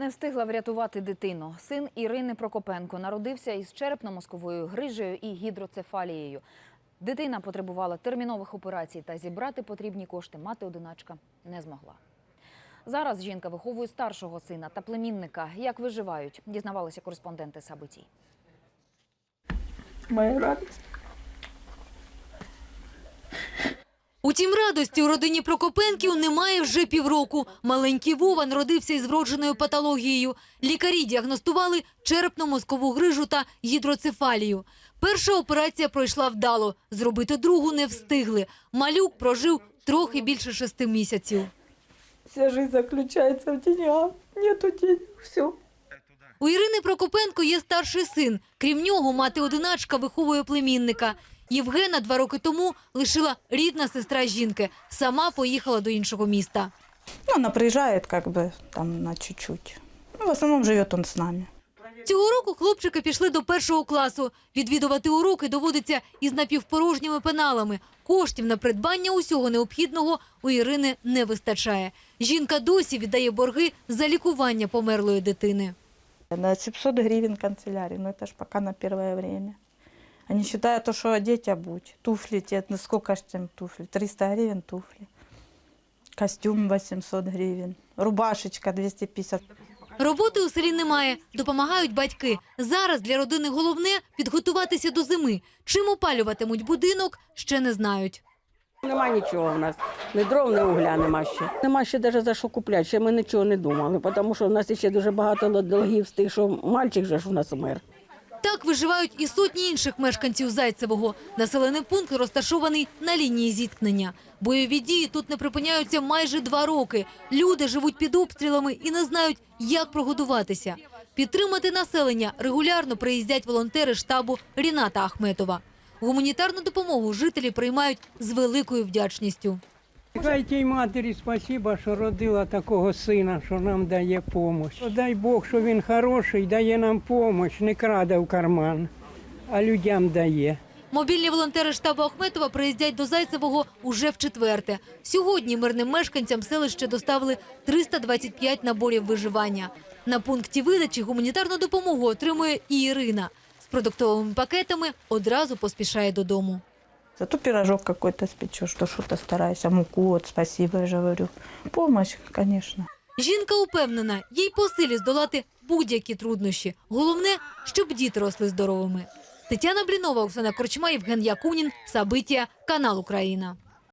Не встигла врятувати дитину. Син Ірини Прокопенко народився із черепно-мозковою грижею і гідроцефалією. Дитина потребувала термінових операцій та зібрати потрібні кошти мати-одиначка не змогла. Зараз жінка виховує старшого сина та племінника. Як виживають, дізнавалися кореспонденти Сабитій. Моя радость. Утім, радості у родині Прокопенків немає вже півроку. Маленький Вова народився із вродженою патологією. Лікарі діагностували черепно-мозкову грижу та гідроцефалію. Перша операція пройшла вдало, зробити другу не встигли. Малюк прожив трохи більше шести місяців. Вся жизнь заключается в деньгах. Нету денег, все. У Ірини Прокопенко є старший син. Крім нього, мати-одиначка виховує племінника. Євгена два роки тому лишила рідна сестра жінки. Сама поїхала до іншого міста. Ну, она приезжает как бы там на чуть-чуть. Ну, в основном живет он с нами. Цього року хлопчики пішли до першого класу. Відвідувати уроки доводиться із напівпорожніми пеналами. Коштів на придбання усього необхідного у Ірини не вистачає. Жінка досі віддає борги за лікування померлої дитини. На 700 гривен канцелярии, но это ж пока на первое время. Они считают, то, что одеть обуть. Туфли, те, ну сколько ж там туфли? 300 гривен туфли. Костюм 800 гривен. Рубашечка 250. Роботи у селі немає, допомагають батьки. Зараз для родини головне підготуватися до зими. Чим опалюватимуть будинок, ще не знають. Нема нічого в нас. Ні дров, ні угля нема ще. Нема ще навіть за що купляти, ще ми нічого не думали, тому що в нас ще дуже багато долгів з тих, що мальчик же ж у нас умер. Так виживають і сотні інших мешканців Зайцевого. Населений пункт розташований на лінії зіткнення. Бойові дії тут не припиняються майже два роки. Люди живуть під обстрілами і не знають, як прогодуватися. Підтримати населення регулярно приїздять волонтери штабу Ріната Ахметова. Гуманітарну допомогу жителі приймають з великою вдячністю. Тій матері спасіба, що родила такого сина, що нам дає допомогу. Дай Бог, що він хороший, дає нам допомогу, не краде в карман, а людям дає. Мобільні волонтери штабу Ахметова приїздять до Зайцевого уже вчетверте. Сьогодні мирним мешканцям селища доставили 325 наборів виживання. На пункті видачі гуманітарну допомогу отримує і Ірина. З продуктовими пакетами одразу поспішає додому. Зато пирожок какой-то спечешь, что что-то старайся. Муку, вот спасибо, я же говорю. Помощь, конечно. Жінка упевнена, їй по силі здолати будь-які труднощі. Головне, щоб діти росли здоровими. Тетяна Блінова, Оксана Корчма, Євген Якунін, Сабиття, канал Україна.